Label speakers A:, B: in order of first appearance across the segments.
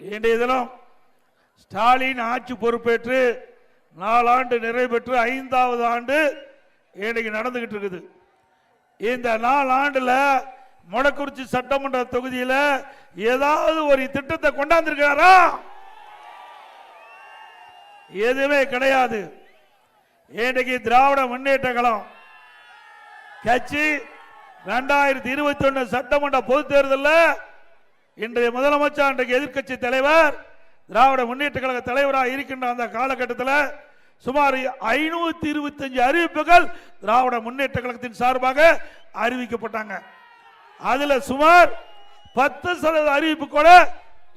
A: இன்றைய தினம் ஸ்டாலின் ஆட்சி பொறுப்பேற்று நாலாண்டு நிறைவு பெற்று ஐந்தாவது ஆண்டு இன்றைக்கு நடந்துகிட்டு இருக்குது. இந்த நாலாண்டில் மொடக்குறிச்சி சட்டமன்ற தொகுதியில் ஏதாவது ஒரு திட்டத்தை கொண்டாந்துருக்காரா எதுவுமே கிடையாது. இன்றைக்கு திராவிட முன்னேற்ற கழகம் கட்சி ரெண்டாயிரத்தி இருபத்தி ஒன்று சட்டமன்ற பொதுத் தேர்தலில் இன்றைய முதலமைச்சர் இன்றைக்கு எதிர்க்கட்சி தலைவர் திராவிட முன்னேற்ற கழக தலைவராக இருக்கின்ற அந்த காலகட்டத்தில் சுமார் ஐநூத்தி இருபத்தஞ்சு அறிவிப்புகள் திராவிட முன்னேற்ற கழகத்தின் சார்பாக அறிவிக்கப்பட்டாங்க. அதுல சுமார் பத்து சதவீத அறிவிப்பு கூட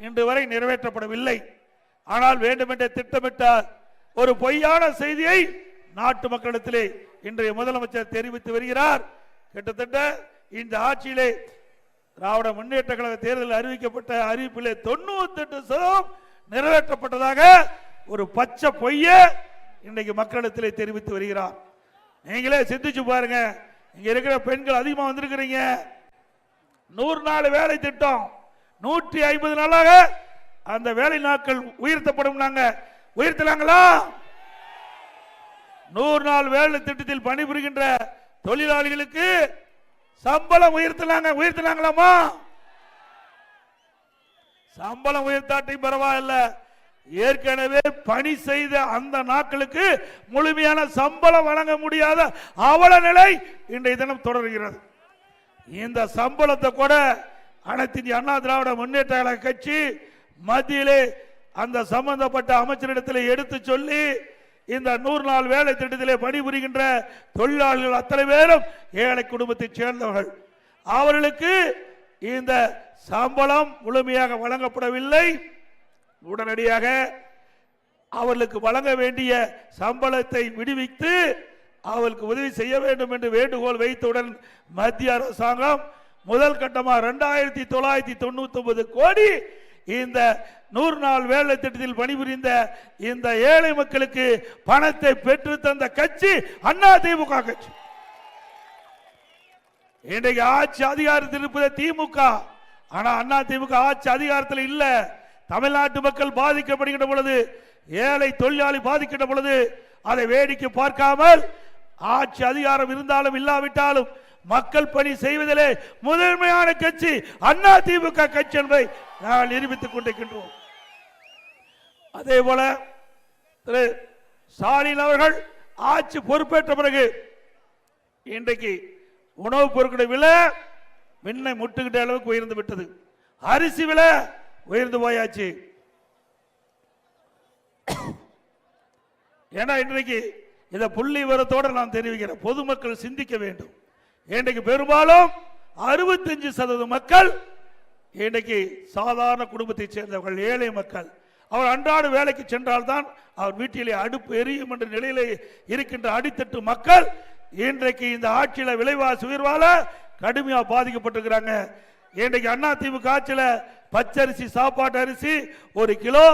A: இன்று வரை நிறைவேற்றப்படவில்லை. ஆனால் வேண்டுமென்றே திட்டமிட்ட ஒரு பொய்யான செய்தியை நாட்டு மக்களிடத்திலே இன்றைய முதலமைச்சர் தெரிவித்து வருகிறார். கிட்டத்தட்ட இந்த ஆட்சியிலே திராவிட முன்னேற்ற கழக தேர்தலில் அறிவிக்கப்பட்ட அறிவிப்பிலே தொண்ணூத்தி எட்டு சதவீதம் நிறைவேற்றப்பட்டதாக ஒரு பச்சை பொய்ய இன்றைக்கு மக்களிடத்திலே தெரிவித்து வருகிறார். நீங்களே சிந்திச்சு பாருங்க. இங்க இருக்கிற பெண்கள் அதிகமாக வந்திருக்கிறீங்க. நூறு நாள் வேலை திட்டம். நூற்றி ஐம்பது நாளாக அந்த வேலை நாட்கள் உயர்த்தப்படும் நாங்க. உயர்த்தலாங்களா? நூறு நாள் வேலை திட்டத்தில் பணிபுரிகின்ற தொழிலாளிகளுக்கு சம்பளம் உயர்த்தினாங்க உயர்த்தினாங்களாமா சம்பளம் உயர்த்தாட்டையும் பரவாயில்ல. ஏற்கனவே பணி செய்த அந்த நாட்களுக்கு முழுமையான சம்பளம் வழங்க முடியாத அவல நிலை இன்றைய தினம் தொடர்கிறது. இந்த சம்பளத்தை கூட அனைத்து இந்திய அண்ணா திராவிட முன்னேற்ற கழக கட்சி மத்தியிலே அந்த சம்பந்தப்பட்ட அமைச்சரிடத்தில் எடுத்து சொல்லி இந்த நூறு நாள் வேலை திட்டத்திலே பணிபுரிகின்ற தொழிலாளர்கள் அத்தனை பேரும் ஏழை குடும்பத்தைச் சேர்ந்தவர்கள். அவர்களுக்கு இந்த சம்பளம் முழுமையாக வழங்கப்படவில்லை. உடனடியாக அவர்களுக்கு வழங்க வேண்டிய சம்பளத்தை விடுவித்து அவர்களுக்கு உதவி செய்ய வேண்டும் என்று வேண்டுகோள் வைத்தவுடன் மத்திய அரசாங்கம் முதல் கட்டமாக ரெண்டாயிரத்தி தொள்ளாயிரத்தி தொண்ணூத்தி ஒன்பது கோடி இந்த நூறு நாள் வேலை திட்டத்தில் பணிபுரிந்த இந்த ஏழை மக்களுக்கு பணத்தை பெற்று தந்த கட்சி அண்ணா திமுக கட்சி. இன்றைக்கு ஆட்சி அதிகாரத்தில் இருப்பது திமுக. ஆனா அண்ணா திமுக ஆட்சி அதிகாரத்தில் இல்ல. தமிழ்நாட்டு மக்கள் பாதிக்கப்படுகின்ற பொழுது ஏழை தொழிலாளி பாதிக்கின்ற பொழுது அதை வேடிக்கை பார்க்காமல் ஆட்சி அதிகாரம் இருந்தாலும் இல்லாவிட்டாலும் மக்கள் பணி செய்வதிலே முதன்மையான கட்சி அண்ணா திமுக கட்சி என்பதை நாங்கள் நிரூபித்துக் கொண்டிருக்கின்றோம். அதே போல திரு ஸ்டாலின் அவர்கள் ஆட்சி பொறுப்பேற்ற பிறகு இன்றைக்கு உணவுப் பொருட்களுடைய விலை மின்னை முட்டுகிட்ட அளவுக்கு உயர்ந்து விட்டது. அரிசி விலை உயர்ந்து போயாச்சு. ஏன்னா இன்றைக்கு இதை புள்ளி விவரத்தோடு நான் தெரிவிக்கிறேன். பொதுமக்கள் சிந்திக்க வேண்டும். இன்றைக்கு பெரும்பாலும் அறுபத்தஞ்சு சதவீத மக்கள் இன்றைக்கு சாதாரண குடும்பத்தைச் சேர்ந்தவர்கள் ஏழை மக்கள். அவர் அன்றாட வேலைக்கு சென்றால்தான் அவர் வீட்டிலே அடுப்பு எரியும் என்ற நிலையிலே இருக்கின்ற அடித்தட்டு மக்கள் இன்றைக்கு இந்த ஆட்சியில் விலைவாசி உயிர்வால கடுமையாக பாதிக்கப்பட்டிருக்கிறாங்க. இன்றைக்கு அண்ணா திமுக ஆட்சியில பச்சரிசி சாப்பாட்டு அரிசி ஒரு கிலோ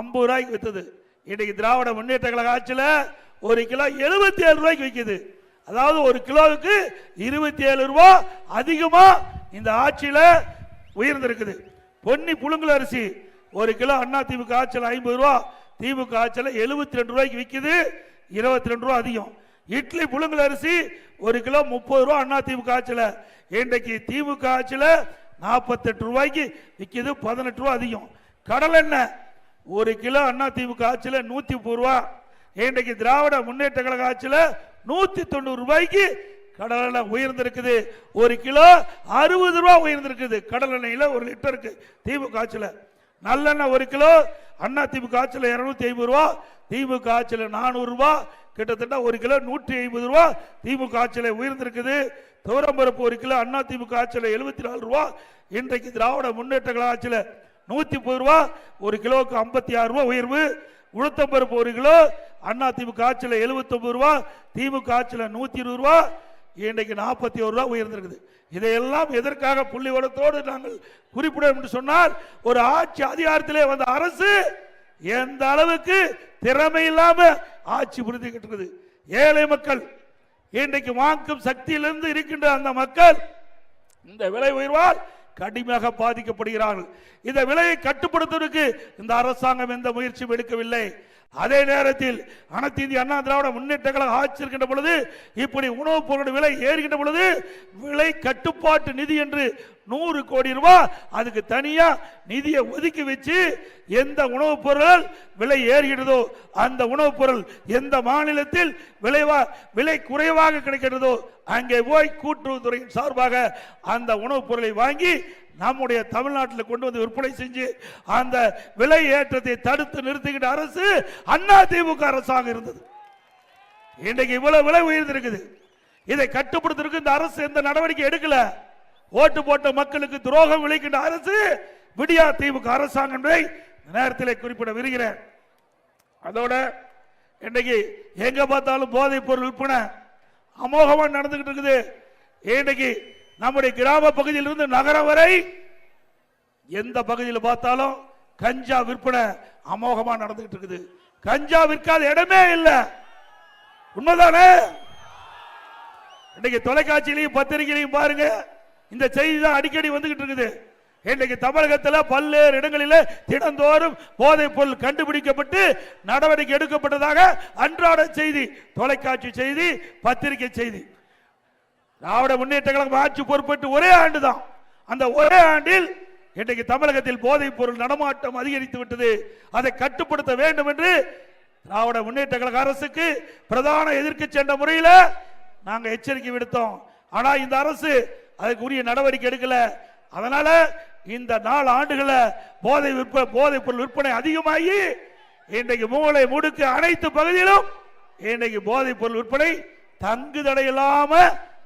A: ஐம்பது ரூபாய்க்கு வித்தது. இன்றைக்கு திராவிட முன்னேற்ற கழக ஆட்சியில் ஒரு கிலோ எழுபத்தி ஏழு ரூபாய்க்கு விற்கிது அதாவது ஒரு கிலோவுக்கு இருபத்தி ஏழு ரூபா அதிகமா இந்த ஆட்சியில உயர்ந்திருக்குது. பொன்னி புழுங்கல் அரிசி ஒரு கிலோ அண்ணா திமுக ஆட்சியில் ஐம்பது ரூபா திமுக ஆட்சியில் எழுபத்தி ரெண்டு ரூபாய்க்கு விற்கிது இருபத்தி ரெண்டு ரூபா அதிகம். இட்லி புழுங்கல் அரிசி ஒரு கிலோ முப்பது ரூபா அண்ணா திமுக ஆட்சியில். இன்றைக்கு திமுக ஆட்சியில் நாற்பத்தெட்டு ரூபாய்க்கு விற்கிது பதினெட்டு ரூபா அதிகம். கடல் எண்ணெய் ஒரு கிலோ அண்ணா திமுக ஆட்சியில் நூற்றி முப்பது ரூபா. இன்றைக்கு திராவிட முன்னேற்ற கழக ஆட்சியில் நூத்தி தொண்ணூறு ரூபாய்க்கு கடல் எண்ணெய் உயர்ந்திருக்குது. ஒரு கிலோ அறுபது ரூபா உயர்ந்திருக்குது. கடல் எண்ணெயில் ஒரு லிட்டருக்கு திமுக ஆட்சியில். நல்லெண்ணெய் ஒரு கிலோ அண்ணா திமுக ஆட்சியில் இரநூத்தி ஐம்பது ரூபா திமுக ஆட்சியில் நானூறுரூவா கிட்டத்தட்ட ஒரு கிலோ நூற்றி ஐம்பது ரூபா திமுக ஆட்சியில் உயர்ந்திருக்குது. துவரம்பருப்பு ஒரு கிலோ அண்ணா திமுக ஆட்சியில் எழுபத்தி நாலு ரூபா. இன்றைக்கு திராவிட முன்னேற்ற கழக ஆட்சியில் நூற்றி முப்பது ரூபா ஒரு கிலோவுக்கு ஐம்பத்தி ஆறு ரூபா உயர்வு. உளுத்தம்பருப்பு ஒரு கிலோ அண்ணா திமுக ஆட்சியில் எழுபத்தொம்பது ரூபா திமுக ஆட்சியில் நூற்றி இருபது ரூபா இன்றைக்கு நாற்பத்தி ஒரு ரூபா உயர்ந்திருக்குது. இதையெல்லாம் எதற்காக புள்ளிவரத்தோடு நாங்கள் குறிப்பிட என்று சொன்னால் ஒரு ஆட்சி அதிகாரத்திலே வந்த அரசு எந்த அளவுக்கு திறமை இல்லாம ஆட்சி புரிந்துகிட்டு இருக்குது ஏழை மக்கள் இன்றைக்கு வாங்கும் சக்தியிலிருந்து இருக்கின்ற அந்த மக்கள் இந்த விலை உயர்வால் கடுமையாக பாதிக்கப்படுகிறார்கள். இந்த விலையை கட்டுப்படுத்துவதற்கு இந்த அரசாங்கம் எந்த முயற்சியும் எடுக்கவில்லை. அதே நேரத்தில் அனைத்து இந்திய அண்ணா திராவிட முன்னேற்ற கழகம் ஆட்சி இருக்கின்ற பொழுது இப்படி உணவுப் பொருள் விலை ஏறுகின்ற பொழுது விலை கட்டுப்பாட்டு நிதி என்று நூறு கோடி ரூபாய் அதுக்கு தனியா நிதியை ஒதுக்கி வச்சு எந்த உணவுப் பொருள் விலை ஏறுகிறதோ அந்த உணவுப் பொருள் எந்த மாநிலத்தில் விளைவா விலை குறைவாக கிடைக்கிறதோ அங்கே போய் கூட்டுறவுத்துறையின் சார்பாக அந்த உணவுப் பொருளை வாங்கி நம்முடைய தமிழ்நாட்டில் கொண்டு வந்து விற்பனை செஞ்சு அந்த விலை ஏற்றத்தை தடுத்து நிறுத்திக்கிட்ட அரசு அண்ணா திமுக அரசாக இருந்தது. இன்றைக்கு இவ்வளவு விலை உயர்ந்திருக்குது. இதை கட்டுப்படுத்துறதுக்கு இந்த அரசு எந்த நடவடிக்கை எடுக்கல. ஓட்டு போட்ட மக்களுக்கு துரோகம் விளைக்கின்ற அரசு விடியா திமுக அரசாங்கம் என்பதை நேரத்தில் குறிப்பிட விருகிறேன் அதோட இன்னைக்கு எங்க பார்த்தாலும் போதைப் பொருள் விற்பனை அமோகமாக நடந்துகிட்டு இருக்குது. இன்னைக்கு நம்முடைய கிராம பகுதியிலிருந்து நகரம் வரை எந்த பகுதியில் பார்த்தாலும் கஞ்சா விற்பனை அமோகமா நடந்துகிட்டு இருக்குது. கஞ்சா விற்காத இடமே இல்லை. உண்மைதானே? இன்னைக்கு தொலைக்காட்சியிலையும் பத்திரிகையிலையும் பாருங்க இந்த செய்தி தான் அடிக்கடி வந்துகிட்டு இருக்குது. இன்றைக்கு தமிழகத்தில் பல்வேறு இடங்களில் தினந்தோறும் போதைப் பொருள் கண்டுபிடிக்கப்பட்டு நடவடிக்கை எடுக்கப்பட்டதாக அன்றாட செய்தி தொலைக்காட்சி செய்தி பத்திரிகை செய்தி. திராவிட முன்னேற்ற கழகம் ஆட்சி பொறுப்பேற்று ஒரே ஆண்டு தான் அந்த ஒரே ஆண்டில் இன்றைக்கு தமிழகத்தில் போதைப் பொருள் நடமாட்டம் அதிகரித்து விட்டது. அதை கட்டுப்படுத்த வேண்டும் என்று திராவிட முன்னேற்ற கழக அரசுக்கு பிரதான எதிர்க்கு சென்ற முறையில் நாங்கள் எச்சரிக்கை விடுத்தோம். ஆனால் இந்த அரசு அதுக்கு உரிய நடவடிக்கை எடுக்கல. அதனால இந்த நாலு ஆண்டுகளில் போதை விற்பனை போதைப் பொருள் விற்பனை அதிகமாகி இன்றைக்கு மூளை முடுக்கு அனைத்து பகுதியிலும் இன்றைக்கு போதைப் பொருள் விற்பனை தங்கு தடையில்லாம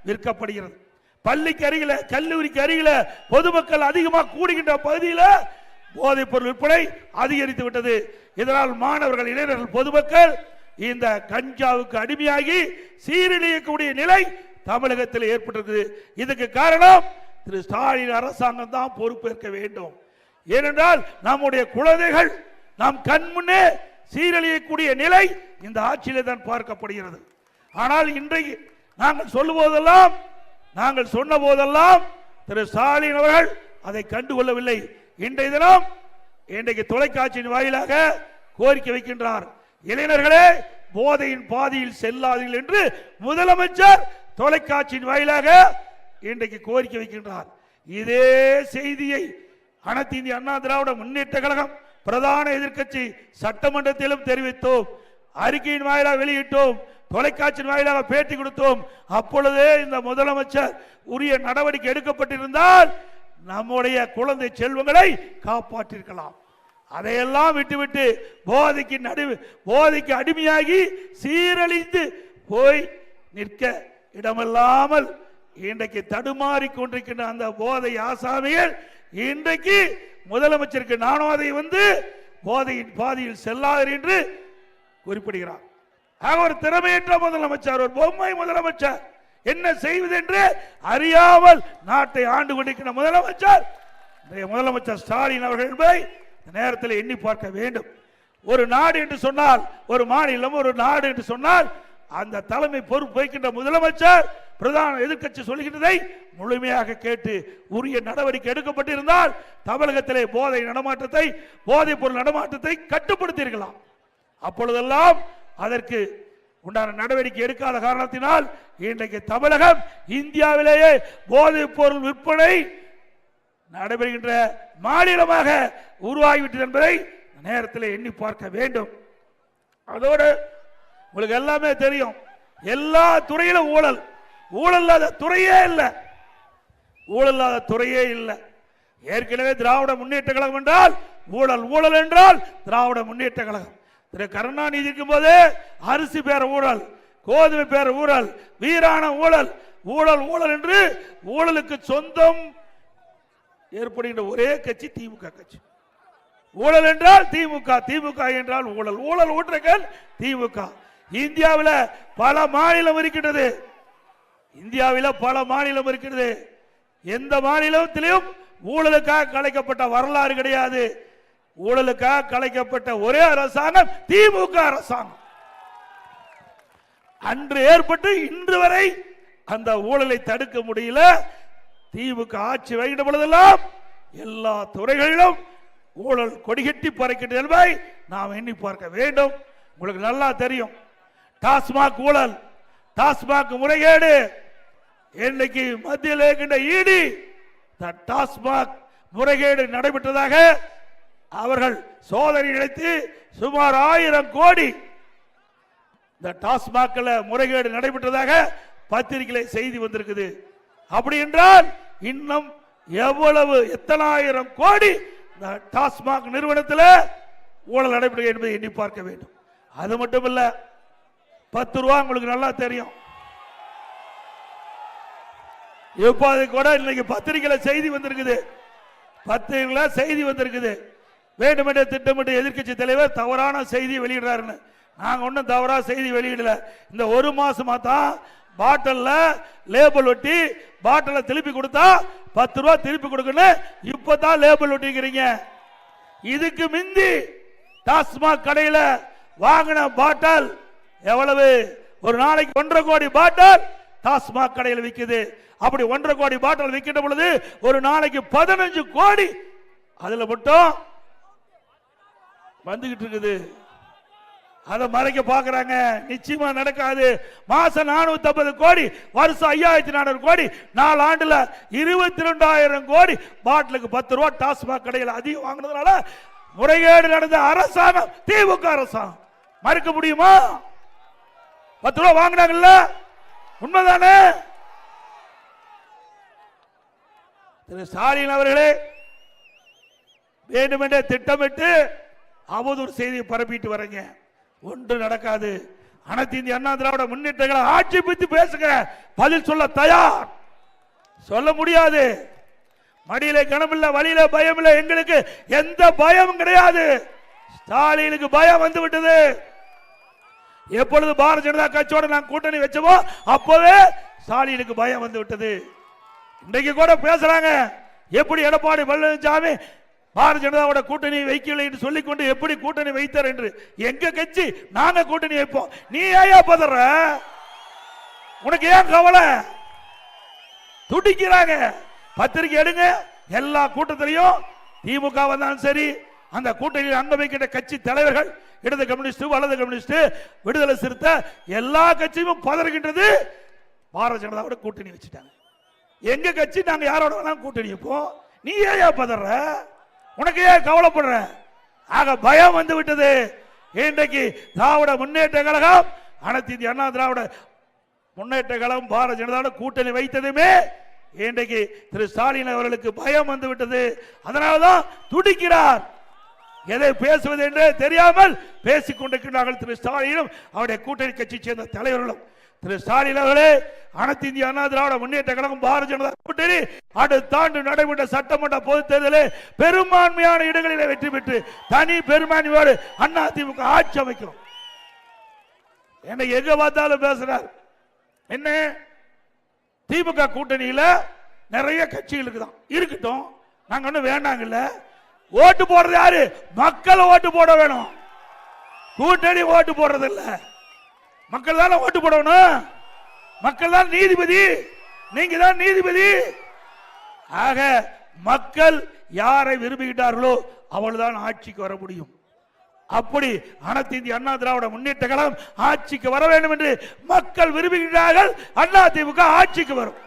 A: விற்கப்படுகிறது பள்ளிக்கு அருகில கல்லூரிக்கு அருகில பொதுமக்கள் அதிகமாக கூடுகின்ற பகுதியில் போதைப் பொருள் விற்பனை அதிகரித்து விட்டது. இதனால் மாணவர்கள் இளைஞர்கள் பொதுமக்கள் இந்த கஞ்சாவுக்கு அடிமையாகி சீரழியக்கூடிய நிலை தமிழகத்தில் ஏற்பட்டது இதுக்கு காரணம் திரு ஸ்டாலின் அரசாங்கம் தான் பொறுப்பேற்க வேண்டும். ஏனென்றால் நம்முடைய குழந்தைகள் நம் கண் முன்னே சீரழியக்கூடிய நிலை இந்த ஆட்சியிலே தான் பார்க்கப்படுகிறது. ஆனால் இன்றைக்கு நாங்கள் சொல்லும்போதெல்லாம் நாங்கள் சொன்ன போதெல்லாம் திரு ஸ்டாலின் அவர்கள் அதை கண்டுகொள்ளவில்லை. இன்றைய தினம் இன்றைக்கு தொலைக்காட்சியின் வாயிலாக கோரிக்கை வைக்கின்றார். இளைஞர்களே போதையின் பாதையில் செல்லாதீர்கள் என்று முதலமைச்சர் தொலைக்காட்சியின் வாயிலாக இன்றைக்கு கோரிக்கை வைக்கின்றார். இதே செய்தியை அனைத்து இந்திய அண்ணா திராவிட முன்னேற்ற கழகம் பிரதான எதிர்க்கட்சி சட்டமன்றத்திலும் தெரிவித்தோம். அறிக்கையின் வாயிலாக வெளியிட்டோம். தொலைக்காட்சியின் வாயிலாக பேட்டி கொடுத்தோம். அப்பொழுதே இந்த முதலமைச்சர் உரிய நடவடிக்கை எடுக்கப்பட்டிருந்தால் நம்முடைய குழந்தை செல்வங்களை காப்பாற்றிருக்கலாம். அதையெல்லாம் விட்டுவிட்டு போதைக்கு நடு போதைக்கு அடிமையாகி சீரழிந்து போய் நிற்க இடமில்லாமல் இன்றைக்கு தடுமாறி கொண்டிருக்கின்ற அந்த போதை ஆசாமிகள் இன்றைக்கு முதலமைச்சருக்கு நானும் அதை வந்து போதையின் பாதையில் செல்லாதீர் என்று குறிப்பிடுகிறார். ஆக ஒரு திறமையற்ற முதலமைச்சர் ஒரு பொம்மை முதலமைச்சர். என்ன செய்வது என்று அறியாமல் நாட்டை ஆண்டு கொண்டிருக்கிற முதலமைச்சர். முதலமைச்சர் ஸ்டாலின் அவர்கள் என்பதை நேரத்தில் எண்ணி பார்க்க வேண்டும். ஒரு நாடு என்று சொன்னால் ஒரு மாநிலம் ஒரு நாடு என்று சொன்னால் அந்த தலைமை பொறுப்பு வைக்கின்ற முதலமைச்சர் பிரதான எதிர்க்கட்சி சொல்கின்றதை முழுமையாக கேட்டு உரிய நடவடிக்கை எடுக்கப்பட்டிருந்தால் தமிழகத்திலே போதை நடமாட்டத்தை போதைப் பொருள் நடமாட்டத்தை கட்டுப்படுத்தியிருக்கலாம். அப்பொழுதெல்லாம் அதற்கு உண்டான நடவடிக்கை எடுக்காத காரணத்தினால் இன்றைக்கு தமிழகம் இந்தியாவிலேயே போதைப் பொருள் விற்பனை நடைபெறுகின்ற மாநிலமாக உருவாகிவிட்டது என்பதை நேரத்தில் எண்ணி பார்க்க வேண்டும். அதோடு உங்களுக்கு எல்லாமே தெரியும். எல்லா துறையிலும் ஊழல். ஊழல் இல்லாத துறையே இல்லை. ஊழல் இல்லாத துறையே இல்லை. ஏற்கனவே திராவிட முன்னேற்ற கழகம் என்றால் ஊழல் ஊழல் என்றால் திராவிட முன்னேற்ற கழகம். திரு கருணாநிதி போது அரிசி பேர ஊழல் கோதுமை பேர ஊழல் வீரான ஊழல் ஊழல் ஊழல் என்று ஊழலுக்கு சொந்தம் ஏற்படுகின்ற ஒரே கட்சி திமுக கட்சி. ஊழல் என்றால் திமுக திமுக என்றால் ஊழல். ஊழல் ஊற்றுகள் திமுக. இந்தியாவில் பல மாநிலம் இருக்கின்றது. இந்தியாவில் பல மாநிலம் இருக்கிறது எந்த மாநிலத்திலும் ஊழலுக்காக கலைக்கப்பட்ட வரலாறு கிடையாது. ஊழலுக்காக கலைக்கப்பட்ட ஒரே அரசாங்கம் திமுக அரசாங்கம். அன்று ஏற்பட்டு இன்று வரை அந்த ஊழலை தடுக்க முடியல. திமுக ஆட்சி வைகின்ற பொழுதெல்லாம் எல்லா துறைகளிலும் ஊழல் கொடிகட்டி பறக்கின்ற என்பதை நாம் எண்ணி பார்க்க வேண்டும். உங்களுக்கு நல்லா தெரியும். டாஸ்மாக் ஊழல் டாஸ்மாக் முறைகேடு இன்னைக்கு மத்தியில் இருக்கின்ற ஈடி டாஸ்மாக் முறைகேடு நடைபெற்றதாக அவர்கள் சோதனை நடத்தி சுமார் ஆயிரம் கோடி இந்த டாஸ்மாக்ல முறைகேடு நடைபெற்றதாக பத்திரிகையில செய்தி வந்திருக்குது. அப்படி என்றால் இன்னும் எவ்வளவு எத்தனாயிரம் கோடி இந்த டாஸ்மாக் நிறுவனத்தில் ஊழல் நடைபெறுகிறது என்பதை எண்ணி பார்க்க வேண்டும். அது மட்டும் இல்ல பத்து ரூபா உங்களுக்கு நல்லா தெரியும். இப்போது கூட இன்னைக்கு பத்திரிகையில செய்தி வந்திருக்குது. பத்திரிகையில செய்தி வந்திருக்குது. வேண்டுமென்றே திட்டமிட்டு எதிர்க்கட்சி தலைவர் தவறான செய்தி வெளியிடுறாருன்னு. நாங்க ஒன்றும் தவறா செய்தி வெளியிடல. இந்த ஒரு மாசமா தான் பாட்டில்ல லேபிள் ஒட்டி பாட்டிலை திருப்பி கொடுத்தா பத்து ரூபா திருப்பி கொடுக்கணும் இப்பதான் லேபிள் ஒட்டிக்கிறீங்க. இதுக்கு மிந்தி டாஸ்மாக் கடையில் வாங்கின பாட்டல் எவ்வளவு? ஒரு நாளைக்கு ஒன்றரை கோடி பாட்டல் டாஸ்மாக் கடையில் விற்குது அப்படி ஒன்றரை கோடி பாட்டல் விற்கின்ற பொழுது ஒரு நாளைக்கு பதினஞ்சு கோடி. அதில் மட்டும் வந்துகிட்டு இருக்குது. அதை மறைக்க பாக்குறாங்க நிச்சயமா நடக்காது. மாசம் நானூத்தி ஐம்பது கோடி வருஷம் ஐயாயிரத்தி நானூறு கோடி நாலு ஆண்டுல இருபத்தி ரெண்டாயிரம் கோடி பாட்டிலுக்கு பத்து ரூபா டாஸ்மாக் கடையில் அதிகம் வாங்கினதுனால முறைகேடு நடந்த அரசாங்கம் திமுக அரசாங்கம். மறுக்க முடியுமா? பத்து ரூபா வாங்கினாங்கல்ல? உண்மைதானே? திரு ஸ்டாலின் அவர்களே வேண்டுமென்றே திட்டமிட்டு அவதூறு செய்தியை பரப்பிட்டு வரீங்க. ஒன்று நடக்காது. அனைத்து இந்திய அண்ணா திராவிட முன்னேற்றங்களை ஆட்சி பேசுங்க. பதில் சொல்ல தயார். சொல்ல முடியாது. மடியில கனமில்ல வழியில பயம் இல்லை எங்களுக்கு எந்த பயமும் கிடையாது. ஸ்டாலினுக்கு பயம் வந்து விட்டது. எப்பொழுது பாரதிய ஜனதா கட்சியோட நான் கூட்டணி வச்சோமோ அப்போவே ஸ்டாலினுக்கு பயம் வந்து விட்டது. இன்றைக்கு கூட பேசுறாங்க. எப்படி எடப்பாடி பழனிசாமி பாரதிய ஜனதாவோட கூட்டணி வைக்கவில்லை என்று சொல்லிக்கொண்டு எப்படி கூட்டணி வைத்தார் என்று? எங்க கட்சி? நாங்க கூட்டணி வைப்போம். நீ ஏயா பதற? உனக்கு ஏன் கவலை? துடிக்கிறாங்க. பத்திரிக்கை எடுங்க. எல்லா கூட்டத்திலையும் திமுக வந்தாலும் சரி அந்த கூட்டணியில் அங்க வைக்கின்ற கட்சி தலைவர்கள் இடது கம்யூனிஸ்ட் வலது கம்யூனிஸ்ட் விடுதலை சிறுத்தை எல்லா கட்சியும் பதறுகின்றது. பாரதிய ஜனதாவோட கூட்டணி வச்சுட்டாங்க. எங்க கட்சி நாங்க யாரோட வேணாலும் கூட்டணி வைப்போம். நீ ஏயா பதற? உனக்கு ஏன் கவலைப்படுற? ஆக பயம் வந்து விட்டது. இன்றைக்கு திராவிட முன்னேற்ற கழகம் அனைத்து இந்திய அண்ணா திராவிட முன்னேற்ற கழகம் பாரதிய ஜனதாவோட கூட்டணி வைத்ததுமே இன்றைக்கு திரு ஸ்டாலின் அவர்களுக்கு பயம் வந்து விட்டது. அதனால்தான் துடிக்கிறார். எதை பேசுவது என்று தெரியாமல் பேசிக் கொண்டிருக்கிறார்கள் திரு ஸ்டாலினும் அவருடைய கூட்டணி கட்சியை சேர்ந்த தலைவர்களும். திரு ஸ்டாலின் அவர்களே அனைத்து இந்திய அண்ணா திராவிட முன்னேற்ற கழகம் பாரதிய ஜனதா கூட்டணி அடுத்த ஆண்டு நடைபெற்ற சட்டமன்ற பொதுத் தேர்தலில் பெரும்பான்மையான இடங்களில் வெற்றி பெற்று தனி பெரும்பான்மையோடு அண்ணா திமுக ஆட்சி அமைக்கும். என்னை எங்க பார்த்தாலும் பேசுறார். என்ன? திமுக கூட்டணியில நிறைய கட்சிகள் இருக்குதான் இருக்கட்டும் நாங்க ஒண்ணும் வேண்டாங்கல்ல. ஓட்டு போடுறது யாரு? மக்கள் ஓட்டு போட வேணும். கூட்டணி ஓட்டு போடுறது இல்லை மக்கள் தானே ஓட்டு போடணும்? மக்கள் தான் நீதிபதி. நீங்க தான் நீதிபதி. ஆக மக்கள் யாரை விரும்புகின்றார்களோ அவள்தான் ஆட்சிக்கு வர முடியும். அப்படி அனைத்து இந்திய அண்ணா திராவிட முன்னேற்ற கழகம் ஆட்சிக்கு வர வேண்டும் என்று மக்கள் விரும்புகிறார்கள். அண்ணா திமுக ஆட்சிக்கு வரும்.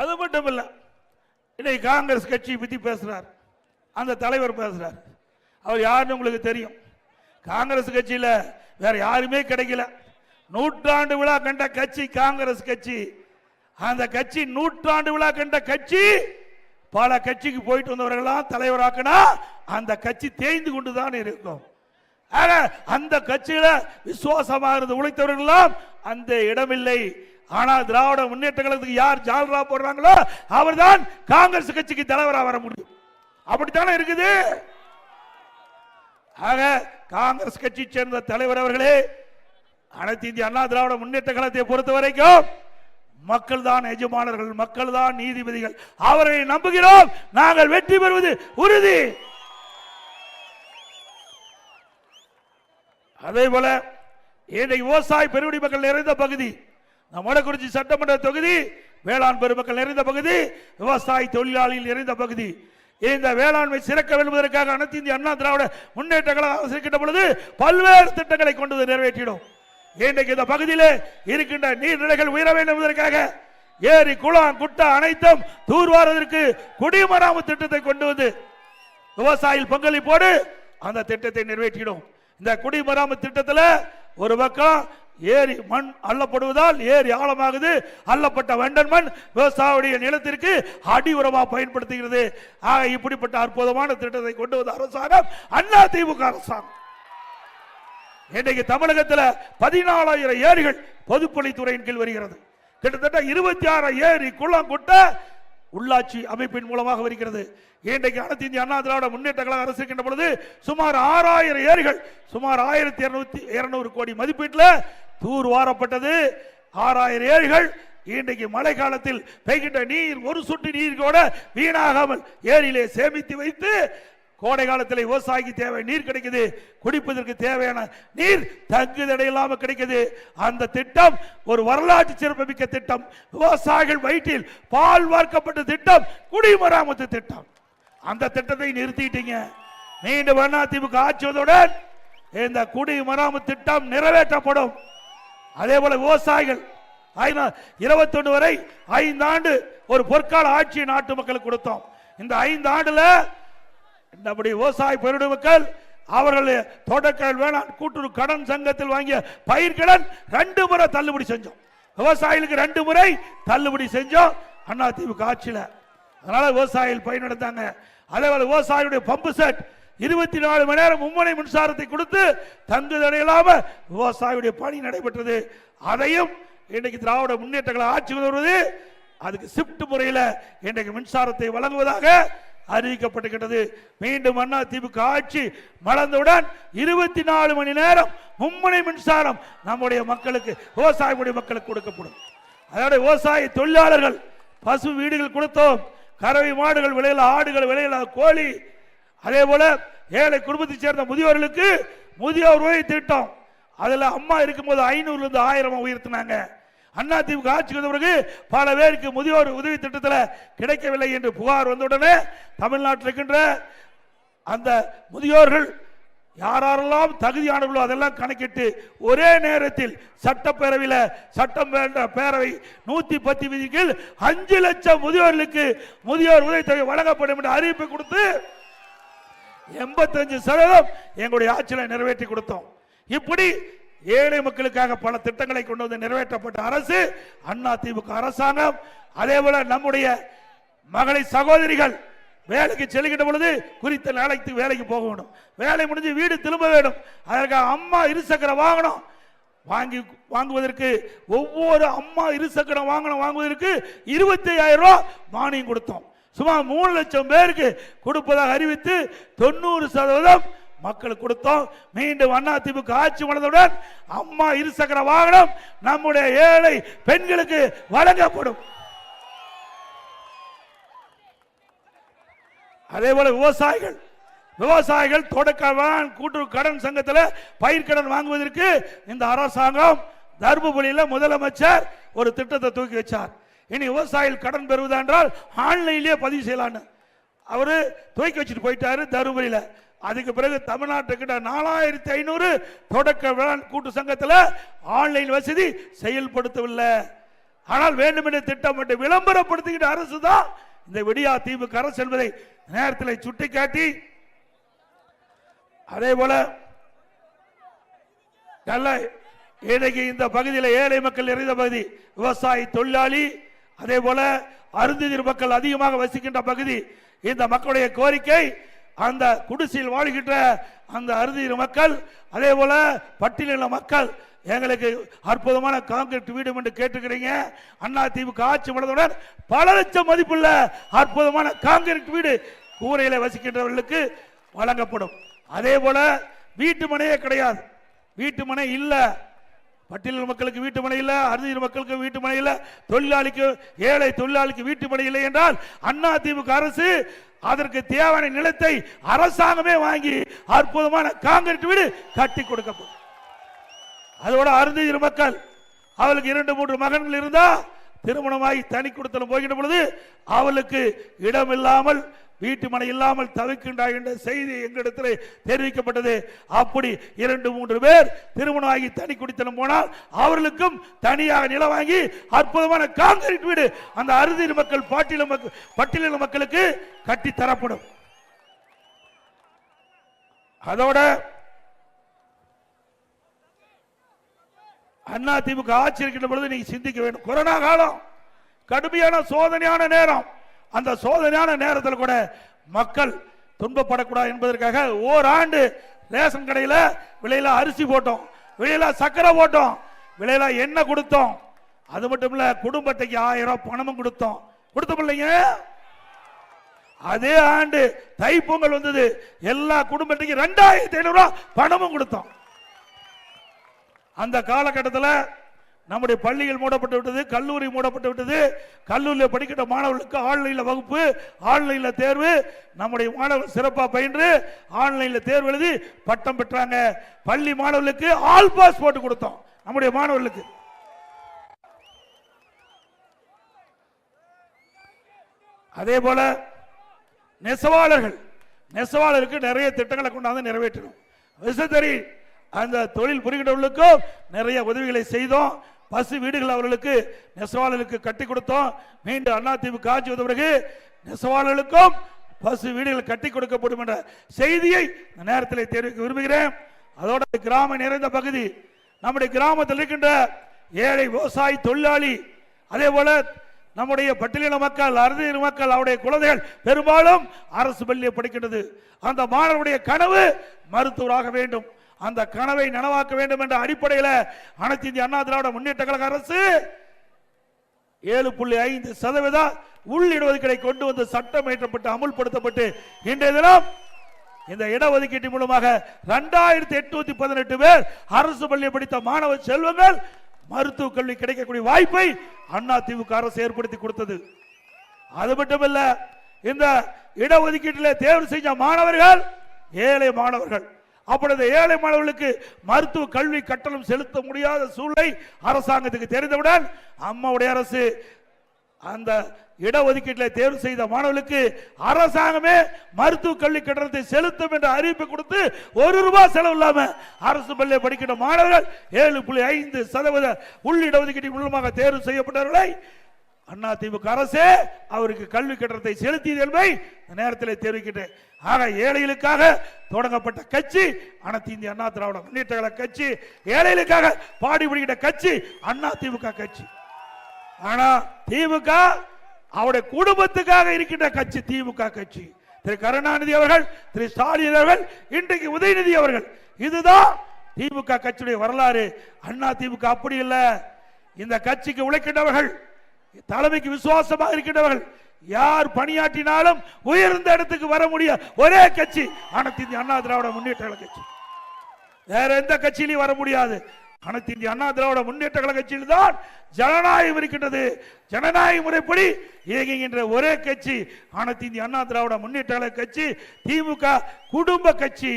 A: அது மட்டும் இல்ல இன்னைக்கு காங்கிரஸ் கட்சியை பத்தி பேசுறார். அந்த தலைவர் பேசுறார். அவர் யாருன்னு உங்களுக்கு தெரியும். காங்கிரஸ் கட்சியில் வேற யாருமே கிடைக்கல. நூற்றாண்டு விழா கண்ட கட்சி காங்கிரஸ் கட்சி. அந்த கட்சி நூற்றாண்டு விழா கண்ட கட்சி பல கட்சிக்கு போயிட்டு வந்தவர்கள்லாம் தலைவராக்கினா அந்த கட்சி தேய்ந்து கொண்டு தான் இருக்கும். ஆக அந்த கட்சியில விசுவாசமாக இருந்து உழைத்தவர்கள்லாம் அந்த இடமில்லை. ஆனால் திராவிட முன்னேற்ற கழகத்துக்கு யார் ஜால்ரா போடுறாங்களோ அவர்தான் காங்கிரஸ் கட்சிக்கு தலைவராக வர முடியும். அப்படித்தானே இருக்குது? ஆக காங்கிரஸ் கட்சி சேர்ந்த தலைவர் அவர்களே அனைத்து இந்திய அண்ணா திராவிட முன்னேற்ற கழகத்தை பொறுத்த வரைக்கும் மக்கள் தான் எஜமானர்கள் மக்கள் தான் நீதிபதிகள். அவரை நம்புகிறோம். நாங்கள் வெற்றி பெறுவது உறுதி. அதே போல இன்றைக்கு விவசாய பெருவடி மக்கள் நிறைந்த பகுதி மொடக்குறிச்சி சட்டமன்ற தொகுதி வேளாண் பெருமக்கள் நிறைந்த பகுதி விவசாய தொழிலாளிகள் நிறைந்த பகுதி இந்த வேளாண்மை சிறக்க விரும்புவதற்காக அனைத்து இந்திய அண்ணா திராவிட முன்னேற்ற கழகம் அரசு பொழுது பல்வேறு திட்டங்களை கொண்டு வந்து நிறைவேற்றிடும் இன்றைக்கு இந்த பகுதியிலே இருக்கின்ற நீர்நிலைகள் உயர வேண்டும் என்பதற்காக ஏரி குளம் குட்டா அனைத்தும் தூர்வாரதற்கு குடிமராமத்து திட்டத்தை கொண்டு வந்து விவசாயிகள் பங்களிப்போடு அந்த திட்டத்தை நிறைவேற்றிடும் இந்த குடிமராமத்து திட்டத்தில் ஒரு பக்கம் ஏரி மண் அள்ளப்படுவதால் ஏரி ஆழமாகுது. அள்ளப்பட்ட வண்டன் மண் விவசாயிய நிலத்திற்கு அடி உரமாக பயன்படுத்துகிறது. ஆக இப்படிப்பட்ட அற்புதமான திட்டத்தை கொண்டு வந்த அரசாங்கம் அண்ணா திமுக அரசாங்கம். இன்றைக்கு தமிழகத்தில் பதினாலாயிரம் ஏரிகள் பொதுப்பணித்துறையின் கீழ் வருகிறது. கிட்டத்தட்ட இருபத்தி ஆறு ஏரி குளம் குட்டை உள்ளாட்சி அமைப்பின் மூலமாக வருகிறது. இன்றைக்கு அனைத்து இந்திய அண்ணா திராவிட முன்னேற்ற கழக அரசு இருக்கின்ற பொழுது சுமார் ஆறாயிரம் ஏரிகள் சுமார் ஆயிரத்தி இருநூத்தி இருநூறு கோடி மதிப்பீட்டில் தூர் வாரப்பட்டது. ஆறாயிரம் ஏரிகள் இன்றைக்கு மழை காலத்தில் பெய்கின்ற நீர் ஒரு சொட்டு நீர் கூட வீணாகாமல் ஏரியிலே சேமித்து வைத்து கோடை காலத்தில் விவசாயிக்கு தேவை நீர் கிடைக்குது. குடிப்பதற்கு தேவையான நீர் தங்கு இல்லாமல் கிடைக்குது. அந்த திட்டம் ஒரு வரலாற்று சிறப்புமிக்க திட்டம். விவசாயிகள் வயிற்றில் பால் வார்க்கப்பட்ட திட்டம் குடிமராமத்து திட்டம். அந்த திட்டத்தை நிறுத்திட்டீங்க. மீண்டும் அதிமுக ஆட்சியதுடன் இந்த குடிமராமத்து திட்டம் நிறைவேற்றப்படும். அதே போல விவசாயிகள். இருபத்தி ஒன்று வரை ஐந்து ஆண்டு ஒரு பொற்கால ஆட்சி நாட்டு மக்களுக்கு கொடுத்தோம். இந்த ஐந்து ஆண்டுல நம்முடைய விவசாய பெருமக்கள் அவர்கள் தோட்டக்கல் வேளாண் கூட்டுறவு கடன் சங்கத்தில் வாங்கிய பயிர்கடன் ரெண்டு முறை தள்ளுபடி செஞ்சோம். விவசாயிகளுக்கு ரெண்டு முறை தள்ளுபடி செஞ்சோம். அண்ணா திமுக ஆட்சியில். அதனால விவசாயிகள் பயனடைந்தாங்க. அதே போல விவசாயியுடைய பம்பு செட் இருபத்தி நாலு மணி நேரம் மும்முனை மின்சாரத்தை கொடுத்து தங்கு தடையில்லாம விவசாயியுடைய பணி நடைபெற்றது. அதையும் இன்னைக்கு திராவிட முன்னேற்றங்களை ஆட்சி வருவது அதுக்கு ஷிப்ட் முறையில் இன்றைக்கு மின்சாரத்தை வழங்குவதாக அறிவிக்கப்பட்டுகின்றது மீண்டும் அண்ணா திமுக ஆட்சி மலர்ந்தவுடன் இருபத்தி நாலு மணி நேரம் மும்முனை மின்சாரம் நம்முடைய மக்களுக்கு விவசாயமுடைய மக்களுக்கு கொடுக்கப்படும். அதோட விவசாய தொழிலாளர்கள் பசு வீடுகள் கொடுத்தோம். கறவை மாடுகள் விலையில ஆடுகள் விலையில கோழி. அதே போல ஏழை குடும்பத்தை சேர்ந்த முதியோர்களுக்கு முதியோர் உதவி திட்டம். அதில் அம்மா இருக்கும்போது ஐநூறுல இருந்து ஆயிரம் உயர்த்தினாங்க. அண்ணா திமுக ஆட்சிக்கு வந்த பிறகு பல பேருக்கு முதியோர் உதவி திட்டத்தில் கிடைக்கவில்லை என்று புகார் வந்தவுடனே தமிழ்நாட்டில் இருக்கின்ற அந்த முதியோர்கள் யாரெல்லாம் தகுதியானவர்களோ அதெல்லாம் கணக்கிட்டு ஒரே நேரத்தில் சட்டப்பேரவையில் சட்டம் வேண்ட பேரவை நூற்றி பத்து விதிகள் அஞ்சு லட்சம் முதியோர்களுக்கு முதியோர் உதவித்தொகை வழங்கப்படும் என்று அறிவிப்பு கொடுத்து எண்பத்தஞ்சு சதவீதம் எங்களுடைய ஆட்சியில் நிறைவேற்றி கொடுத்தோம். இப்படி ஏழை மக்களுக்காக பல திட்டங்களை கொண்டு வந்து நிறைவேற்றப்பட்ட அரசு அண்ணா திமுக அரசாங்கம் அதே போல நம்முடைய மகளை சகோதரிகள் வேலைக்கு செல்கின்ற பொழுது குறித்த நாளைக்கு வேலைக்கு போக வேண்டும். வேலை முடிஞ்சு வீடு திரும்ப வேண்டும். அதற்காக அம்மா இருசக்கர வாகனம் வாங்கி வாங்குவதற்கு ஒவ்வொரு அம்மா இருசக்கர வாகனம் வாங்குவதற்கு இருபத்தி ஐயாயிரம் ரூபாய் மானியம் கொடுத்தோம். சுமார் மூணு லட்சம் பேருக்கு கொடுப்பதாக அறிவித்து தொண்ணூறு சதவீதம் மக்களுக்கு கொடுத்தோம். மீண்டும் அண்ணா திமுக ஆட்சி மனதுடன் அம்மா இருசக்கர வாகனம் நம்முடைய ஏழை பெண்களுக்கு வழங்கப்படும். அதே போல விவசாயிகள் விவசாயிகள் தொடக்க வேளாண் கூட்டுறவு கடன் சங்கத்தில் பயிர்க்கடன் வாங்குவதற்கு இந்த அரசாங்கம் தர்மபுரியில் முதலமைச்சர் ஒரு திட்டத்தை தூக்கி வச்சார். இனி விவசாயிகள் கடன் பெறுவதா என்றால் ஆன்லைன்லேயே பதிவு செய்யலான்னு. அவரு தூக்கி வச்சுட்டு போயிட்டாரு தருமபுரியில். அதுக்கு பிறகு தமிழ்நாட்டுக்கிட்ட நாலாயிரத்தி ஐநூறு தொடக்க வேளாண் கூட்டு சங்கத்தில் ஆன்லைன் வசதி செயல்படுத்தவில்லை. ஆனால் வேண்டுமென்று திட்டமிட்டு விளம்பரப்படுத்திக்கிட்ட அரசு தான் இந்த விடியா திமுக அரசு என்பதை நேரத்தில் சுட்டிக்காட்டி அதே போல நல்ல இன்னைக்கு இந்த பகுதியில் ஏழை மக்கள் நிறைந்த பகுதி விவசாயி தொழிலாளி அதே போல அருந்ததிர் மக்கள் அதிகமாக வசிக்கின்ற பகுதி இந்த மக்களுடைய கோரிக்கை அந்த குடிசையில் வாழ்கின்ற அந்த அருந்ததிர் மக்கள் அதே போல பட்டியலின மக்கள் எங்களுக்கு அற்புதமான காங்கிரீட் வீடு என்று கேட்டுக்கிறீங்க அண்ணா திமுக ஆட்சி மனதுடன் பல லட்சம் மதிப்புள்ள அற்புதமான காங்கிரீட் வீடு கூரையில் வசிக்கின்றவர்களுக்கு வழங்கப்படும். அதே போல வீட்டு மனையே கிடையாது. வீட்டு மனை இல்லை. பட்டியல் மக்களுக்கு வீட்டு மனை இல்லை அறுதியில் மக்களுக்கு வீட்டு மனை இல்லை தொழிலாளிக்கு ஏழை தொழிலாளிக்கு வீட்டு மனை இல்லை என்றால் அண்ணா திமுக அரசு அதற்கு தேவையான நிலத்தை அரசாங்கமே வாங்கி அற்புதமான காங்கிரீட் வீடு கட்டி கொடுக்கப்படும் அதோட அருந்ததிர் மக்கள் அவளுக்கு இரண்டு மூன்று மகன்கள் இருந்தா திருமணமாகி தனி குடுத்தலம் போகின்ற பொழுது அவளுக்கு இடமில்லாமல் வீட்டு மனை இல்லாமல் தவிக்கின்றாய் என்ற செய்தி எங்களிடத்தில் தெரிவிக்கப்பட்டது. அப்படி இரண்டு மூன்று பேர் திருமணமாகி தனி குடித்தனம் போனால் அவர்களுக்கும் தனியாக நிலம் வாங்கி அற்புதமான காங்கிரீட் வீடு அந்த அறுதியில் மக்கள் பாட்டில மக்கள் பட்டியலின மக்களுக்கு கட்டி தரப்படும். அதோட அண்ணா திமுக ஆட்சி இருக்கின்ற பொழுது நீங்க சிந்திக்க வேண்டும். கொரோனா காலம் கடுமையான சோதனையான நேரம். அந்த சோதனையான நேரத்தில் கூட மக்கள் துன்பப்படக்கூடாது என்பதற்காக ஓராண்டு ரேஷன் கடையில் விலையில அரிசி போட்டோம் விலையில சக்கரை போட்டோம் விலையில எண்ணெய் கொடுத்தோம். அது மட்டும் இல்ல குடும்பத்தைக்கு ஆயிரம் ரூபாய் பணமும் கொடுத்தோம். கொடுத்தோம் இல்லைங்க? அதே ஆண்டு தைப்பொங்கல் வந்தது. எல்லா குடும்பத்துக்கும் ரெண்டாயிரத்தி ஐநூறு ரூபாய் பணமும் கொடுத்தோம். அந்த காலகட்டத்தில் நம்முடைய பள்ளிகள் மூடப்பட்டு விட்டது கல்லூரி மூடப்பட்டு விட்டது. கல்லூரியில் படிக்கிற மாணவர்களுக்கு ஆன்லைனில் வகுப்பு ஆன்லைனில் தேர்வு. நம்முடைய மாணவர்கள் சிறப்பாக பயின்று ஆன்லைனில் தேர்வு எழுதி பட்டம் பெற்றாங்க. பள்ளி மாணவர்களுக்கு ஆல் பாஸ் போட்டு கொடுத்தோம் நம்முடைய மாணவர்களுக்கு. அதே போல நெசவாளர்கள். நெசவாளருக்கு நிறைய திட்டங்களை கொண்டாந்து நிறைவேற்றணும். விசத்தறி அந்த தொழில் புரிகிறவர்களுக்கும் நிறைய உதவிகளை செய்தோம். பசு வீடுகள் அவர்களுக்கு நெசவாளர்களுக்கு கட்டி கொடுத்தோம். மீண்டும் அண்ணா திமுக ஆட்சி வந்த பிறகு நெசவாளர்களுக்கும் பசு வீடுகள் கட்டி கொடுக்கப்படும் என்ற செய்தியை இந்த நேரத்தில் தெரிவிக்க விரும்புகிறேன். அதோட கிராம நிறைந்த பகுதி நம்முடைய கிராமத்தில் இருக்கின்ற ஏழை விவசாயி தொழிலாளி அதே போல நம்முடைய பட்டியலின மக்கள் அறுதியின மக்கள் அவருடைய குழந்தைகள் பெரும்பாலும் அரசு பள்ளியை படிக்கின்றது. அந்த மாணவருடைய கனவு மருத்துவராக வேண்டும். அந்த கனவை நனவாக்க வேண்டும் என்ற அடிப்படையில் அனைத்து இந்திய அண்ணா திராவிட முன்னேற்ற கழக அரசு ஏழு புள்ளி ஐந்து சதவீத உள் இடஒதுக்கீடை கொண்டு வந்து சட்டம் இயற்றப்பட்டு அமுல்படுத்தப்பட்டு இன்றைய தினம் இந்த இடஒதுக்கீட்டு மூலமாக இரண்டாயிரத்தி எட்நூத்தி பதினெட்டு பேர் அரசு பள்ளியை படித்த மாணவ செல்வங்கள் மருத்துவ கல்வி கிடைக்கக்கூடிய வாய்ப்பை அண்ணா திமுக அரசு ஏற்படுத்தி கொடுத்தது. அது மட்டுமல்ல இந்த இடஒதுக்கீட்டில் தேர்வு செஞ்ச மாணவர்கள் ஏழை மாணவர்கள் அப்பொழுது ஏழை மாணவர்களுக்கு மருத்துவ கல்வி கட்டணம் செலுத்த முடியாத சூழ்நிலை அரசாங்கத்துக்கு தெரிந்தவுடன் அம்மாவுடைய அரசு அந்த இடஒதுக்கீட்டில் தேர்வு செய்த மாணவர்களுக்கு அரசாங்கமே மருத்துவ கல்வி கட்டணத்தை செலுத்தும் என்ற அறிவிப்பு கொடுத்து ஒரு ரூபாய் செலவு இல்லாம அரசு பள்ளியை படிக்கின்ற மாணவர்கள் ஏழு புள்ளி ஐந்து சதவீத உள் இடஒதுக்கீட்டின் மூலமாக தேர்வு செய்யப்பட்டவர்களை அண்ணா அரசே அவருக்கு கல்வி கட்டணத்தை செலுத்தியது என்பதை நேரத்தில் தெரிவிக்கின்றேன். ஆக ஏழைகளுக்காக தொடங்கப்பட்ட கட்சி அனைத்து இந்திய அண்ணா திராவிட முன்னேற்ற கழக கட்சி ஏழைகளுக்காக பாடுபடுகின்ற கட்சி அண்ணா திமுக கட்சி. ஆனா திமுக அவருடைய குடும்பத்துக்காக இருக்கின்ற கட்சி திமுக கட்சி. திரு கருணாநிதி அவர்கள் திரு ஸ்டாலின் அவர்கள் இன்றைக்கு உதயநிதி அவர்கள். இதுதான் திமுக கட்சியுடைய வரலாறு. அண்ணா திமுக அப்படி இல்லை. இந்த கட்சிக்கு உழைக்கின்றவர்கள் தலைமைக்கு விசுவாசமாக இருக்கின்றவர்கள் யார் பணியாற்றினாலும் உயர்ந்த இடத்துக்கு வர முடியும் ஒரே கட்சி அனைத்து இந்திய அண்ணா திராவிட முன்னேற்ற கழக கட்சி. வேற எந்த கட்சியிலையும் வர முடியாது. அனைத்து இந்திய அண்ணா திராவிட முன்னேற்ற கழக கட்சியில் தான் ஜனநாயகம் இருக்கின்றது. ஜனநாயக முறைப்படி இயங்குகின்ற ஒரே கட்சி அனைத்து இந்திய அண்ணா திராவிட முன்னேற்ற கழக கட்சி திமுக குடும்ப கட்சி.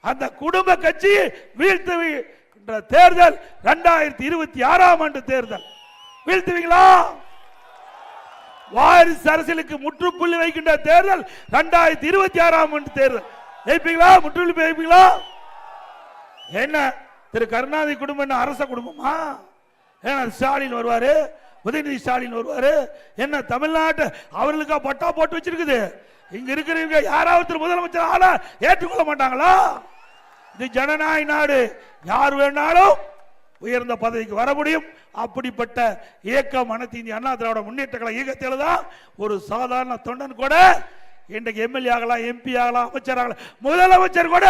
A: அந்த குடும்ப கட்சி வீழ்த்து தேர்தல் இரண்டாயிரத்தி இருபத்தி ஆறாம் ஆண்டு தேர்தல். வீழ்த்துவீங்களா? வாரிசு அரசியலுக்கு முற்றுப்புள்ளி வைக்கின்ற தேர்தல் இரண்டாயிரத்தி இருபத்தி ஆறாம் ஆண்டு தேர்தல். ஜெயிப்பீங்களா? முற்றுப்புள்ளி வைப்பீங்களா என்ன? திரு கருணாநிதி குடும்பம் என்ன அரச குடும்பமா? ஏன்னா ஸ்டாலின் வருவாரு? உதயநிதி ஸ்டாலின் வருவாரு? என்ன தமிழ்நாட்டு அவர்களுக்கா பட்டா போட்டு வச்சிருக்குது? இங்க இருக்கிறவங்க யாராவது முதலமைச்சர் ஆள ஏற்றுக்கொள்ள மாட்டாங்களா? இது ஜனநாயக நாடு. யார் வேணாலும் உயர்ந்த பதவிக்கு வர முடியும். அப்படிப்பட்ட இயக்கம் அனைத்து இந்திய அண்ணா திராவிட முன்னேற்ற கழக இயக்கத்தில் தான் ஒரு சாதாரண தொண்டன் கூட இன்றைக்கு எம்எல்ஏ ஆகலாம் எம்பி ஆகலாம் அமைச்சர் ஆகலாம் முதலமைச்சர் கூட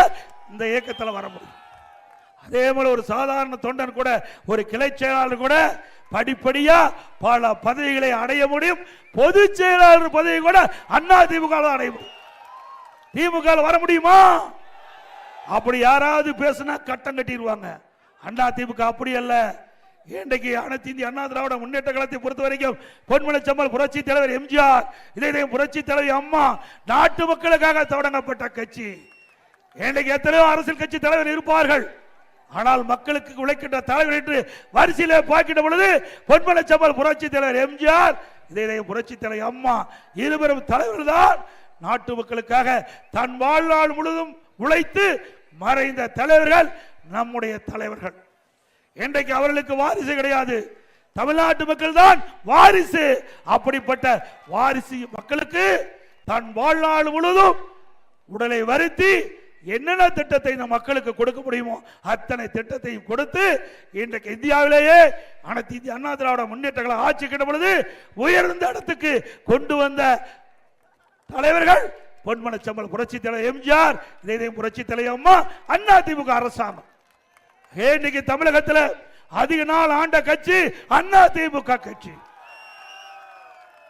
A: இந்த இயக்கத்தில் வர முடியும். அதே போல் ஒரு சாதாரண தொண்டன் கூட ஒரு கிளை செயலாளர் கூட படிப்படியாக பல பதவிகளை அடைய முடியும். பொதுச் செயலாளர் பதவி கூட அண்ணா திமுக அடைய முடியும். திமுக வர முடியுமா? அப்படி யாராவது பேசுனா கட்டம் கட்டிடுவாங்க அண்ணா திமுக அப்படி அல்ல. இன்றைக்கு அனைத்து இந்திய அண்ணா திராவிட முன்னேற்ற கழகத்தை பொறுத்த வரைக்கும் பொன்மலைச்சம்மல் புரட்சி தலைவர் எம்ஜிஆர் இதே புரட்சி தலைவர் அம்மா நாட்டு மக்களுக்காக தொடங்கப்பட்ட கட்சி. இன்றைக்கு எத்தனையோ அரசியல் கட்சி தலைவர் இருப்பார்கள். ஆனால் மக்களுக்கு உழைக்கின்ற தலைவர் என்று வரிசையிலே பார்க்கின்ற பொழுது பொன்மன புரட்சி தலைவர் எம்ஜிஆர் இதே புரட்சி தலைவர் அம்மா இருவரும் தலைவர் தான். நாட்டு மக்களுக்காக தன் வாழ்நாள் முழுதும் உழைத்து மறைந்த தலைவர்கள். நம்முடைய தலைவர்கள். இன்றைக்கு அவர்களுக்கு வாரிசு கிடையாது. தமிழ்நாட்டு மக்கள் தான் வாரிசு. அப்படிப்பட்ட வாரிசு மக்களுக்கு தன் வாழ்நாள் முழுதும் உடலை வருத்தி என்னென்ன திட்டத்தை இந்த மக்களுக்கு கொடுக்க முடியுமோ அத்தனை திட்டத்தையும் கொடுத்து இன்றைக்கு இந்தியாவிலேயே அனைத்து இந்திய அண்ணா திராவிட முன்னேற்றங்களை ஆட்சி கிட்ட பொழுது உயர்ந்த இடத்துக்கு கொண்டு வந்த தலைவர்கள் பொன்மனச்சம்பல் புரட்சி தலைவர் எம்ஜிஆர் இதயம் புரட்சி தலைவர் அம்மா அண்ணா திமுக அரசாங்கம். இன்னைக்கு தமிழகத்தில் அதிக நாள் ஆண்ட கட்சி அண்ணா திமுக கட்சி.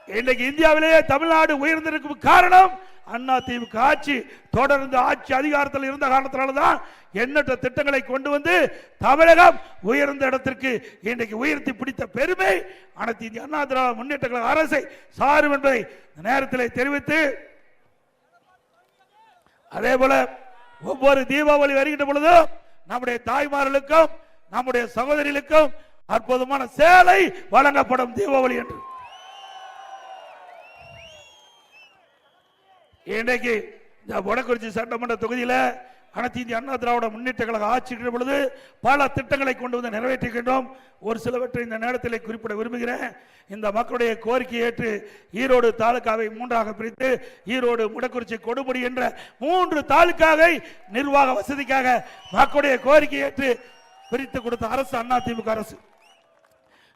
A: இன்னைக்கு இந்தியாவிலேயே தமிழ்நாடு உயர்ந்திருக்கும் காரணம் அண்ணா திமுக ஆட்சி. தொடர்ந்து ஆட்சி அதிகாரத்தில் இருந்த காரணத்தினால தான் எண்ணற்ற திட்டங்களை கொண்டு வந்து தமிழகம் உயர்ந்த இடத்திற்கு இன்றைக்கு உயர்த்தி பிடித்த பெருமை அனைத்து இந்திய அண்ணா திராவிட முன்னேற்ற கழக அரசை சாரும் என்பதை நேரத்தில் தெரிவித்து அதே போல ஒவ்வொரு தீபாவளி வருகின்ற பொழுதும் நம்முடைய தாய்மார்களுக்கும் நம்முடைய சகோதரிகளுக்கும் அற்புதமான சேலை வழங்கப்படும் தீபாவளி என்று. இன்றைக்கு இந்த வடக்குறிச்சி சட்டமன்ற தொகுதியில அனைத்து இந்திய அண்ணா திராவிட முன்னேற்ற கழக ஆட்சிக்கிற பொழுது பல திட்டங்களை கொண்டு வந்து நிறைவேற்றுகின்றோம் ஒரு சிலவற்றை இந்த நேரத்தில் குறிப்பிட விரும்புகிறேன். இந்த மக்களுடைய கோரிக்கையை ஏற்று ஈரோடு தாலுக்காவை மூன்றாக பிரித்து ஈரோடு முடக்குறிச்சி கொடுமுடி என்ற மூன்று தாலுக்காவை நிர்வாக வசதிக்காக மக்களுடைய கோரிக்கையை ஏற்று பிரித்து கொடுத்த அரசு அண்ணா திமுக அரசு.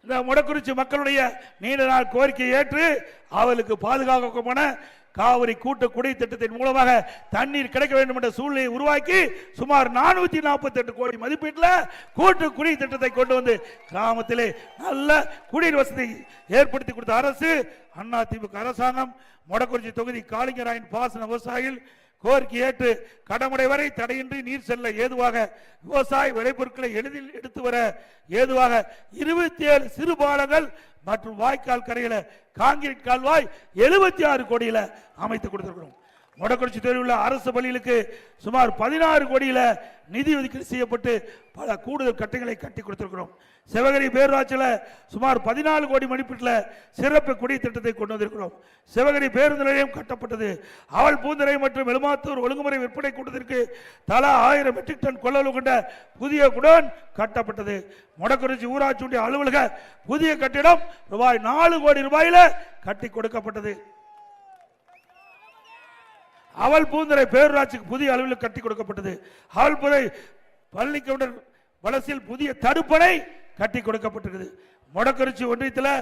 A: இந்த முடக்குறிச்சி மக்களுடைய நீண்ட நாள் கோரிக்கையை ஏற்று அவளுக்கு பாதுகாக்கப்போன காவிரி கூட்டு குடி திட்டத்தின் மூலமாக தண்ணீர் கிடைக்க வேண்டும் என்ற சூழ்நிலையை உருவாக்கி சுமார் நானூத்தி நாற்பத்தி எட்டு கோடி மதிப்பீட்டில் கூட்டு குடி திட்டத்தை கொண்டு வந்து கிராமத்திலே நல்ல குடிநீர் வசதி ஏற்படுத்தி கொடுத்த அரசு அண்ணா அரசாங்கம் மொடக்குறிச்சி தொகுதி காளிங்கராயன் பாசன விவசாயிகள் கோரிக்கை ஏற்று கடமுடை வரை தடையின்றி நீர் செல்ல ஏதுவாக விவசாய விளைபொருட்களை எளிதில் எடுத்து வர ஏதுவாக இருபத்தி ஏழு சிறுபாலங்கள் மற்றும் வாய்க்கால் கரையில காங்கிரீட் கால்வாய் எழுபத்தி ஆறு கோடியில அமைத்து கொடுத்திருக்கிறோம். மொடக்குறிச்சி தெருவில் உள்ள அரசு பள்ளிகளுக்கு சுமார் பதினாறு கோடியில நிதி ஒதுக்கீடு செய்யப்பட்டு பல கூடுதல் கட்டங்களை கட்டி கொடுத்திருக்கிறோம். சிவகிரி பேரூராட்சியில் சுமார் பதினாலு கோடி மதிப்பீட்டில் சிறப்பு குடி திட்டத்தை கொண்டு வந்திருக்கிறோம். சிவகிரி பேருந்து நிலையம் கட்டப்பட்டது. அவள் பூந்தரை மற்றும் எழுமாத்தூர் ஒழுங்குமுறை விற்பனை கூட்டத்திற்கு தலா ஆயிரம் மெட்ரிக் டன் கொள்ளளவு கொண்ட புதிய குடோன் கட்டப்பட்டது. மொடக்குறிச்சி ஊராட்சி அலுவலக புதிய கட்டிடம் ரூபாய் நாலு கோடி ரூபாயில் கட்டி கொடுக்கப்பட்டது. அவள் பூந்தரை பேரூராட்சிக்கு புதிய அளவில் கட்டி கொடுக்கப்பட்டது. அவள் புதை பள்ளிக்கவுண்டர் வலசில் புதிய தடுப்பணை கட்டி கொடுக்கப்பட்டிருக்குது. மொடக்குறிச்சி ஒன்றியத்தில்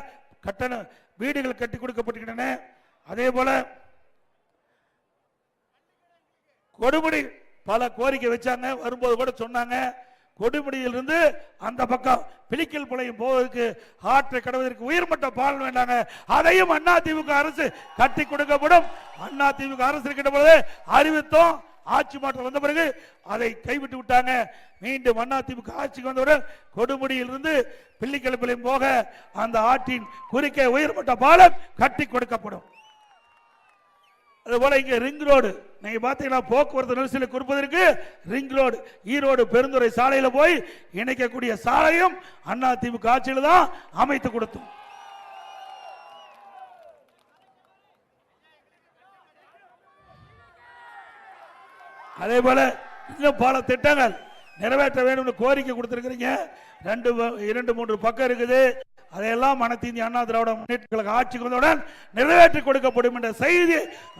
A: கட்டண வீடுகள் கட்டி கொடுக்கப்பட்டிருக்கின்றன. அதே போல கொடுமுடி பல கோரிக்கை வச்சாங்க. வரும்போது கூட சொன்னாங்க. கொடுமுடியிலிருந்து அந்த பக்கம் பிளிக்கல் புலையும் போவதற்கு ஆற்றை கடவதற்கு உயர்மட்ட பாலம் வேண்டாங்க. அதையும் அண்ணா திமுக அரசு கட்டி கொடுக்கப்படும். அண்ணா திமுக அரசு இருக்கின்ற பொழுது அறிவித்தோம். ஆட்சி மாற்றம் வந்த பிறகு அதை கைவிட்டு விட்டாங்க. மீண்டும் அண்ணா திமுக ஆட்சிக்கு வந்தவுடன் கொடுமுடியிலிருந்து பிள்ளிக்கிழப்பிலையும் போக அந்த ஆற்றின் குறுக்கே உயர்மட்ட பாலம் கட்டி கொடுக்கப்படும். அதுபோல இங்க ரிங் ரோடு. நீங்க பாத்தீங்கன்னா போக்குவரத்து நெரிசலை குறிப்பதற்கு ரிங் ரோடு. ஈரோடு பெருந்துறை சாலையில போய் இணைக்கக்கூடிய சாலையும் அண்ணா திமுக ஆட்சியில் தான் அமைத்து கொடுத்தோம். அதே போல இன்னும் பல திட்டங்கள் நிறைவேற்ற வேணும்னு கோரிக்கை கொடுத்திருக்கிறீங்க. ரெண்டு இரண்டு மூன்று பக்கம் இருக்குது. அதையெல்லாம் மனத்தி இந்திய அண்ணா திராவிட முன்னேற்ற கழக ஆட்சிக்கு வந்தவுடன் நிறைவேற்றி கொடுக்கப்படும் என்ற செய்தி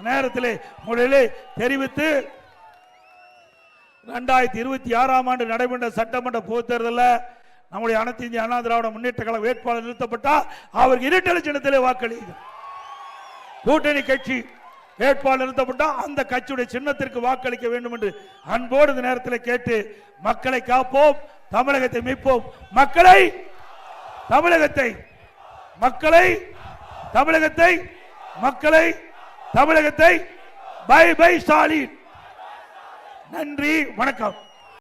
A: நேரத்தில் முதலில் தெரிவித்து ரெண்டாயிரத்தி இருபத்தி ஆறாம் ஆண்டு நடைபெற்ற சட்டமன்ற பொதுத் தேர்தலில் நம்முடைய அனைத்து இந்திய அண்ணா திராவிட முன்னேற்ற கழக வேட்பாளர் நிறுத்தப்பட்டால் அவருக்கு இரட்டை சின்னத்திலே வாக்களிக்கும் கூட்டணி கட்சி வேட்பாளர் நிறுத்தப்பட்டா அந்த கட்சியுடைய சின்னத்திற்கு வாக்களிக்க வேண்டும் என்று அன்போடு இந்த நேரத்தில் கேட்டு மக்களை காப்போம் தமிழகத்தை மீட்போம். மக்களை தமிழகத்தை மக்களை தமிழகத்தை மக்களை தமிழகத்தை. Bye bye Stalin. நன்றி வணக்கம்.